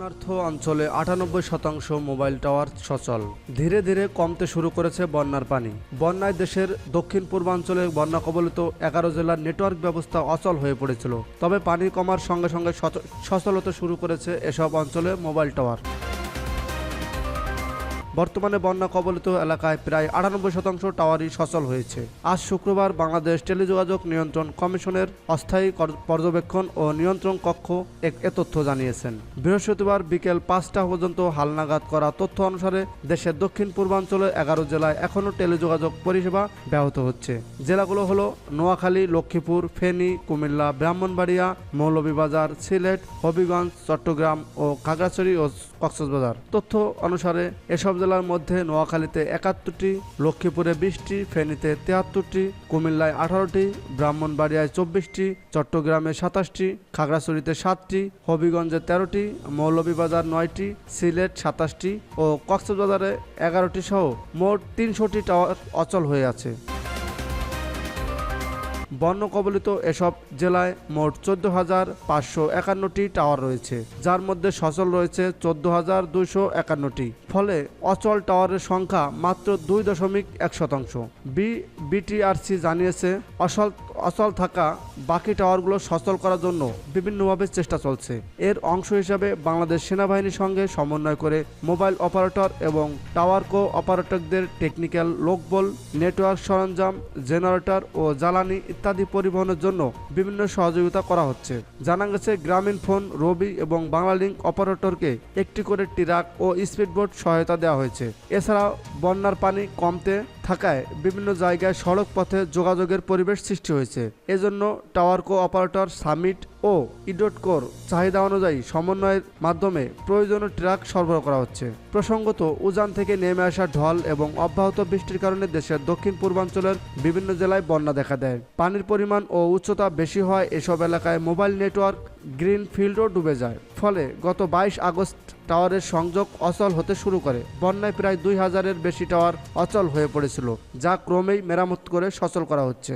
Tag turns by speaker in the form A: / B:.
A: বন্যার্থ অঞ্চলে আটানব্বই শতাংশ মোবাইল টাওয়ার সচল। ধীরে ধীরে কমতে শুরু করেছে বন্যার পানি। বন্যায় দেশের দক্ষিণ পূর্বাঞ্চলে বন্যা কবলিত এগারো জেলার নেটওয়ার্ক ব্যবস্থা অচল হয়ে পড়েছিল। তবে পানি কমার সঙ্গে সঙ্গে সচলতা সচল শুরু করেছে এসব অঞ্চলে মোবাইল টাওয়ার। বর্তমানে বন্যা কবলিত এলাকায় প্রায় আটানব্বই শতাংশ টাওয়ারই সচল হয়েছে। আজ শুক্রবার বাংলাদেশ টেলিযোগাযোগ নিয়ন্ত্রণ কমিশনের অস্থায়ী পর্যবেক্ষণ ও নিয়ন্ত্রণ কক্ষ এক- এ তথ্য জানিয়েছেন। বৃহস্পতিবার বিকেল পাঁচটা পর্যন্ত হালনাগাদ করা তথ্য অনুসারে দেশের দক্ষিণ পূর্বাঞ্চলের এগারো জেলায় এখনও টেলিযোগাযোগ পরিষেবা ব্যাহত হচ্ছে। জেলাগুলো হলো নোয়াখালী, লক্ষ্মীপুর, ফেনী, কুমিল্লা, ব্রাহ্মণবাড়িয়া, মৌলভীবাজার, সিলেট, হবিগঞ্জ, চট্টগ্রাম ও খাগড়াছড়ি ও কক্সবাজার। তথ্য অনুসারে এসব জেলার মধ্যে নোয়াখালীতে একাত্তরটি, লক্ষ্মীপুরে বিশটি, ফেনীতে তেহাত্তরটি কুমিল্লায় আঠারোটি, ব্রাহ্মণবাড়িয়ায় চব্বিশটি, চট্টগ্রামে সাতাশটি, খাগড়াছড়িতে সাতটি, হবিগঞ্জে তেরোটি, মৌলভীবাজার নয়টি, সিলেট সাতাশটি ও কক্সবাজারে এগারোটি সহ মোট তিনশোটি টাওয়ার অচল হয়ে আছে। বন্য কবলিত এসব জেলায় মোট চোদ্দ হাজার পাঁচশো একান্নটি টাওয়ার রয়েছে, যার মধ্যে সচল রয়েছে চোদ্দ হাজার দুইশো একান্নটি। ফলে অচল টাওয়ারের সংখ্যা মাত্র দুই দশমিক এক শতাংশ। বি, বিটিআরসি জানিয়েছে, অসল অচল থাকা বাকি টাওয়ারগুলো সচল করার জন্য বিভিন্নভাবে চেষ্টা চলছে। এর অংশ হিসাবে বাংলাদেশ সেনাবাহিনীর সঙ্গে সমন্বয় করে মোবাইল অপারেটর এবং টাওয়ার কো অপারেটরদের টেকনিক্যাল লোকবল, নেটওয়ার্ক সরঞ্জাম, জেনারেটর ও জ্বালানি ইত্যাদি পরিবহনের জন্য বিভিন্ন সহযোগিতা করা হচ্ছে। জানা গেছে, গ্রামীণ ফোন, রবি এবং বাংলালিংক অপারেটরকে একটি করে ট্রাক ও স্পিডবোট সহায়তা দেওয়া হয়েছে। এছাড়া বন্যার পানি কমতে থাকায় বিভিন্ন জায়গায় সড়ক পথে যোগাযোগের পরিবেশ সৃষ্টি হয়েছে। এজন্য টাওয়ার কো অপারেটর সামিট ও ইডট কোর চাহিদা অনুযায়ী সমন্বয়ের মাধ্যমে প্রয়োজনীয় ট্রাক সরবরাহ করা হচ্ছে। প্রসঙ্গত, উজান থেকে নেমে আসা ঢল এবং অব্যাহত বৃষ্টির কারণে দেশের দক্ষিণ পূর্বাঞ্চলের বিভিন্ন জেলায় বন্যা দেখা দেয়। পানির পরিমাণ ও উচ্চতা বেশি হয় এসব এলাকায় মোবাইল নেটওয়ার্ক গ্রিন ফিল্ডও ডুবে যায়। ফলে গত বাইশ আগস্ট টাওয়ারের সংযোগ অচল হতে শুরু করে। বন্যায় প্রায় দুই হাজারের বেশি টাওয়ার অচল হয়ে পড়েছিল, যা ক্রমেই মেরামত করে সচল করা হচ্ছে।